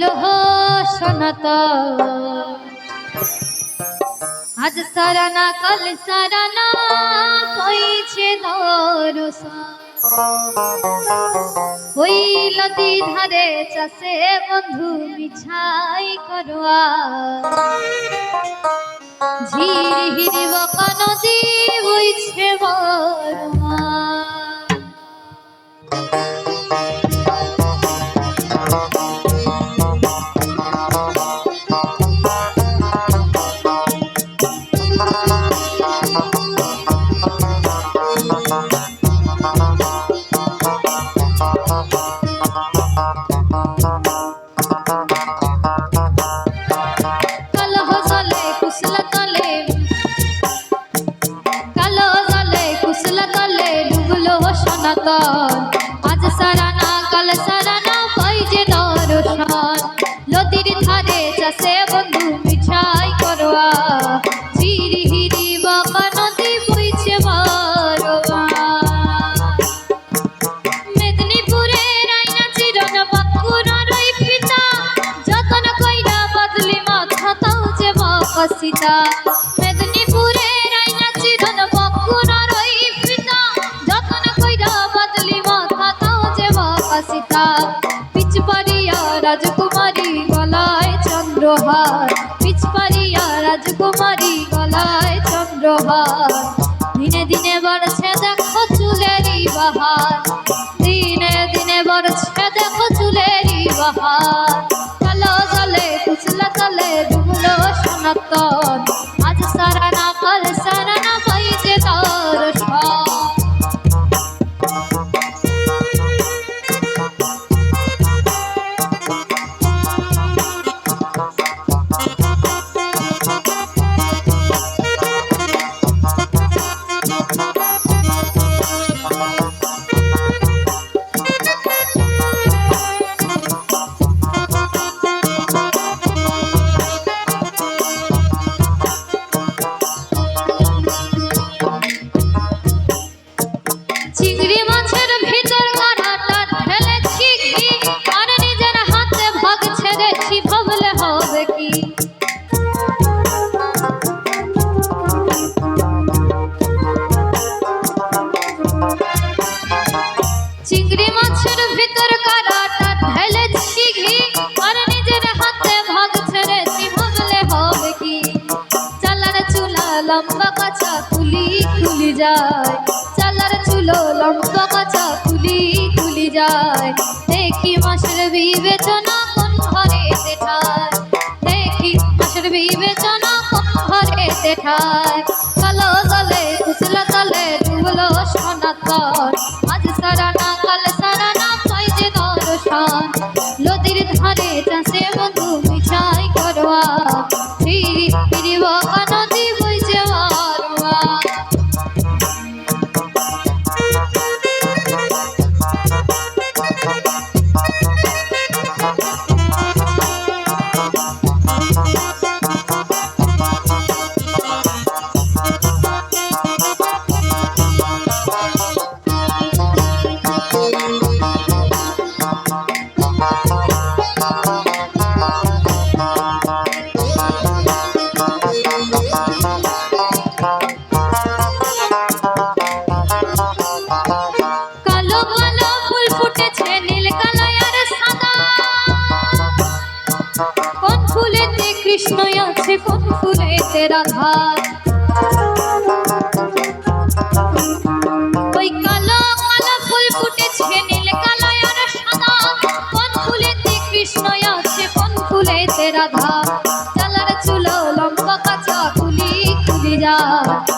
ডুবলো সনাত আজ সারানা, কাল সারানা হয়েছে দরসা নদী ধারে চাষে বন্ধু বিছাই করোয়া। ঝিরি হিরি বকা নদী বইছে বরমা। যে বাকসিতা মেদিনীপুরের আইনা চিরন বাঁকুড়ার ওই ফিতা যতন কইরা বদলি, মাথা তাও যে বাকসিতা পিচপারিয়া রাজকুমারী গলায় চন্দ্রহার। পিচপারিয়া রাজকুমারী গলায় চন্দ্রহার। দিনে দিনে বাড়ছে দেখো চুলেরই বাহার। দিনে দিনে বাড়ছে দেখো চুলেরই বাহার। চিংড়ি মাছের ভিতর কাঁটাটা ঢেলেছি নিজের হাতে ভাগ ছেড়েছি হবে কি? চালার চুলা লম্বা কাঁচা কুলি খুলি যায়। চালার চুলো লম্বা কাঁচা কুলি খুলি যায়। দেখি মাসের বিবেচনা কোন ঘরে দেঠায় দেখি মাসের বিবেচনা কোন ঘরে দেঠায় কালো গলে কুচলা তলে ডুবলো সনাতন আজ সারা 我 কৃষ্ণ আছে কোন ফুলেতে রাধা ওই কালো কালো ফুল ফুটেছে, নীল কালো আর সাদা। কোন ফুলেতে কৃষ্ণ আছে চালার চুলো লম্বা কাঁচা কুলি খুলি যায়